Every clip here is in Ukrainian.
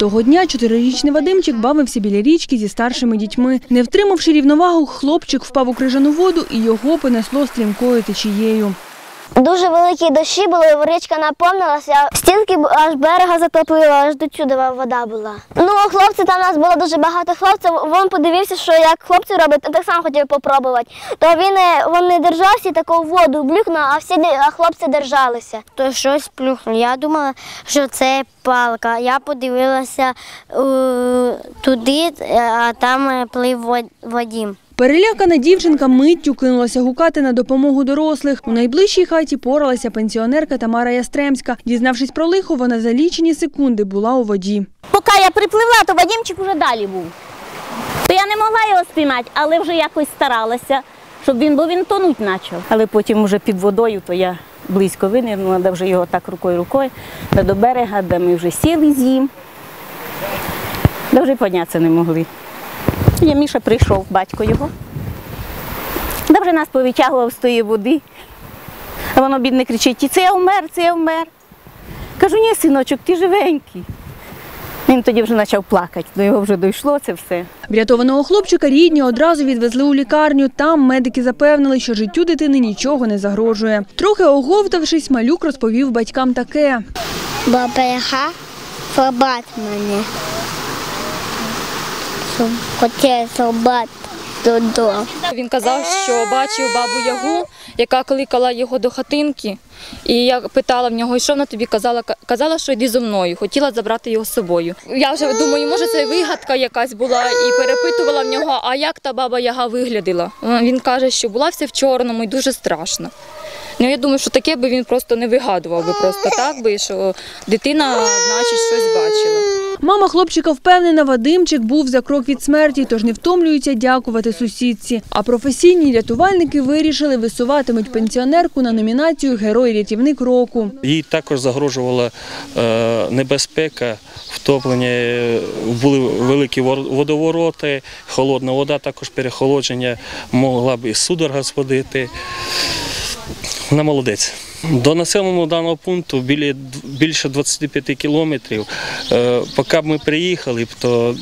Того дня чотирирічний Вадимчик бавився біля річки зі старшими дітьми. Не втримавши рівновагу, хлопчик впав у крижану воду і його понесло стрімкою течією. Дуже великі дощі були, річка наповнилася, стінки аж берега затопило, аж до чуда вода була. Ну, хлопці, там у нас було дуже багато хлопців. Він подивився, що як хлопці роблять, так само хотів попробувати. То він, е, він не держався таку воду блюхнув, а всі а хлопці держалися. То щось плюхнуло. Я думала, що це палка. Я подивилася е, туди, а там плив Вадім. Перелякана дівчинка миттю кинулася гукати на допомогу дорослих. У найближчій хаті поралася пенсіонерка Тамара Ястремська. Дізнавшись про лихо, вона за лічені секунди була у воді. Поки я припливла, то Вадімчик вже далі був. То я не могла його спіймати, але вже якось старалася, щоб він, бо він тонуть почав. Але потім вже під водою, то я близько винирнула, де вже його так рукою рукою, де до берега, де ми вже сіли з ним, де вже піднятися не могли. Я Міша прийшов, батько його. Вже нас повитягував з тої води. А воно бідне кричить, це я вмер, це я вмер. Кажу, ні, синочок, ти живенький. Він тоді вже почав плакати, до його вже дійшло це все. Врятованого хлопчика рідні одразу відвезли у лікарню. Там медики запевнили, що життю дитини нічого не загрожує. Трохи оговтавшись, малюк розповів батькам таке. Баба Яга собак мене. Щоб Хотів собак додому. Він казав, що бачив бабу Ягу, яка кликала його до хатинки. І я питала в нього, і що вона тобі казала? Казала, що йди зо мною, хотіла забрати його з собою. Я вже думаю, може це вигадка якась була, і перепитувала в нього, а як та баба Яга виглядала. Він каже, що була вся в чорному і дуже страшно. Ну, я думаю, що таке би він просто не вигадував би просто так би, що дитина, значить, щось бачила. Мама хлопчика впевнена, Вадимчик був за крок від смерті, тож не втомлюється дякувати сусідці. А професійні рятувальники вирішили висуватимуть пенсіонерку на номінацію Герой-рятівник року. Їй також загрожувала е, небезпека втоплення, е, були великі вор- водовороти, холодна вода, також перехолодження, могла б і судорога зводити. Вона молодець. До населеного даного пункту біля, більше 25 кілометрів. Е, Поки б ми приїхали, то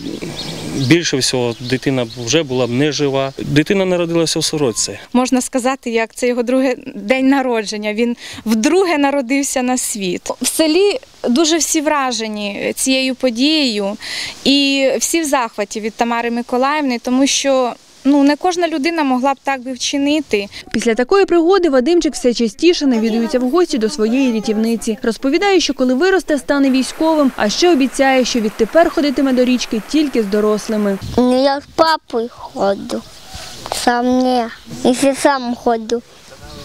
більше всього дитина вже була б не жива. Дитина народилася в сорочці. можна сказати, як це його другий день народження. Він вдруге народився на світ. В селі дуже всі вражені цією подією, і всі в захваті від Тамари Миколаївни, тому що ну не кожна людина могла б так би вчинити. Після такої пригоди Вадимчик все частіше навідується в гості до своєї рятівниці. Розповідає, що коли виросте, стане військовим, а ще обіцяє, що відтепер ходитиме до річки тільки з дорослими. Ну, я з папою ходжу. Сам не. Якщо сам ходжу.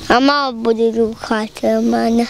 А мама буде рухати мене.